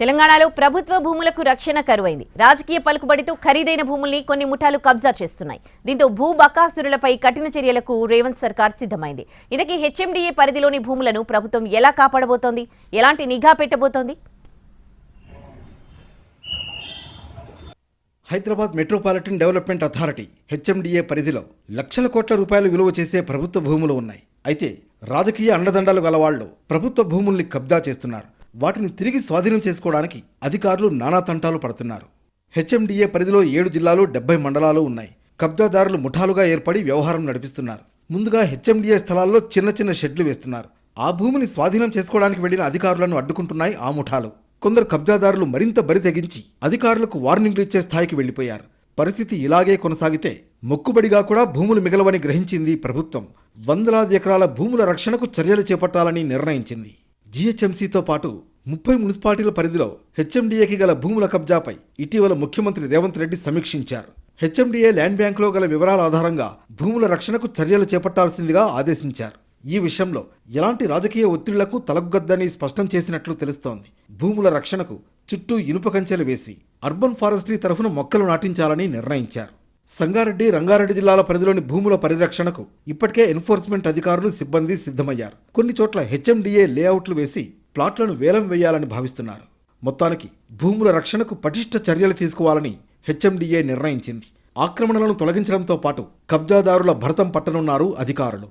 తెలంగాణలో ప్రభుత్వ భూములకు రక్షణ కరువైంది. రాజకీయ పలుకుబడితో ఖరీదైన భూముల్ని కొన్ని ముఠాలు కబ్జా చేస్తున్నాయి. దీంతో భూ బకాసురులపై కఠిన చర్యలకు రేవంత్ సర్కార్ సిద్ధమైంది. ఇదకి హెచ్ఎండిఏ పరిధిలోని భూములను ప్రభుత్వం ఎలా కాపాడబోతోంది? ఎలాంటి నిఘా పెట్టబోతోంది? Hyderabad metropolitan development authority HMDA పరిధిలో లక్షల కోట్ల రూపాయలు విలువ చేసే ప్రభుత్వ భూములు ఉన్నాయి. అయితే రాజకీయ అండదండలు గలవాళ్ళు ప్రభుత్వ భూముల్ని కబ్జా చేస్తున్నారు. వాటిని తిరిగి స్వాధీనం చేసుకోవడానికి అధికారులు నానా తంటాలు పడుతున్నారు. హెచ్ఎండిఏ పరిధిలో ఏడు జిల్లాలు డెబ్బై మండలాలు ఉన్నాయి. కబ్జాదారులు ముఠాలుగా ఏర్పడి వ్యవహారం నడిపిస్తున్నారు. ముందుగా హెచ్ఎండిఏ స్థలాల్లో చిన్న చిన్న షెడ్లు వేస్తున్నారు. ఆ భూమిని స్వాధీనం చేసుకోవడానికి వెళ్ళిన అధికారులను అడ్డుకుంటున్నాయి ఆ ముఠాలు. కొందరు కబ్జాదారులు మరింత బరి తెగించి అధికారులకు వార్నింగ్లు ఇచ్చే స్థాయికి వెళ్ళిపోయారు పరిస్థితి ఇలాగే కొనసాగితే మొక్కుబడిగా కూడా భూములు మిగలవని గ్రహించింది ప్రభుత్వం. వందలాది ఎకరాల భూముల రక్షణకు చర్యలు చేపట్టాలని నిర్ణయించింది. జీహెచ్ఎంసీతో పాటు ముప్పై మున్సిపాలిటీల పరిధిలో హెచ్ఎండిఏకి గల భూముల కబ్జాపై ఇటీవల ముఖ్యమంత్రి రేవంత్ రెడ్డి సమీక్షించారు. హెచ్ఎండిఏ ల్యాండ్ బ్యాంకులో గల వివరాల ఆధారంగా భూముల రక్షణకు చర్యలు చేపట్టాల్సిందిగా ఆదేశించారు. ఈ విషయంలో ఎలాంటి రాజకీయ ఒత్తిళ్ళకు తలగ్గద్దని స్పష్టం చేసినట్లు తెలుస్తోంది. భూముల రక్షణకు చుట్టూ ఇనుప కంచెలు వేసి అర్బన్ ఫారెస్ట్రీ తరఫున మొక్కలు నాటించాలని నిర్ణయించారు. సంగారెడ్డి రంగారెడ్డి జిల్లాల పరిధిలోని భూముల పరిరక్షణకు ఇప్పటికే ఎన్ఫోర్స్మెంట్ అధికారులు సిబ్బంది సిద్ధమయ్యారు. కొన్ని చోట్ల హెచ్ఎండిఏ లేఅవుట్లు వేసి ప్లాట్లను వేలం వేయాలని భావిస్తున్నారు. మొత్తానికి భూముల రక్షణకు పటిష్ట చర్యలు తీసుకోవాలని హెచ్ఎండిఏ నిర్ణయించింది. ఆక్రమణలను తొలగించడంతో పాటు కబ్జాదారుల భరతం పట్టనున్నారు అధికారులు.